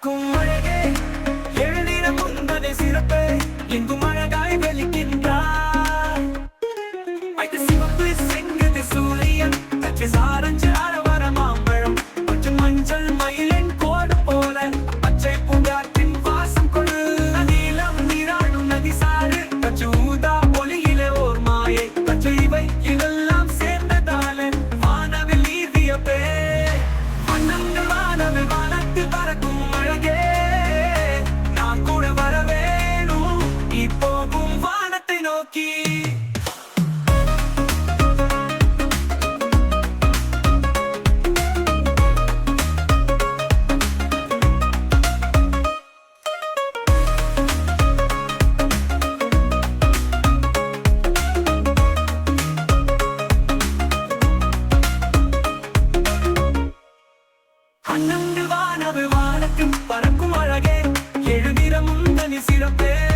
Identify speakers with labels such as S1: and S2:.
S1: como é. நோக்கி அண்ணங்கள் வானவு வானத்தும் பறக்கும் அழகே. எழுநிறமும் தனி சிறப்பே.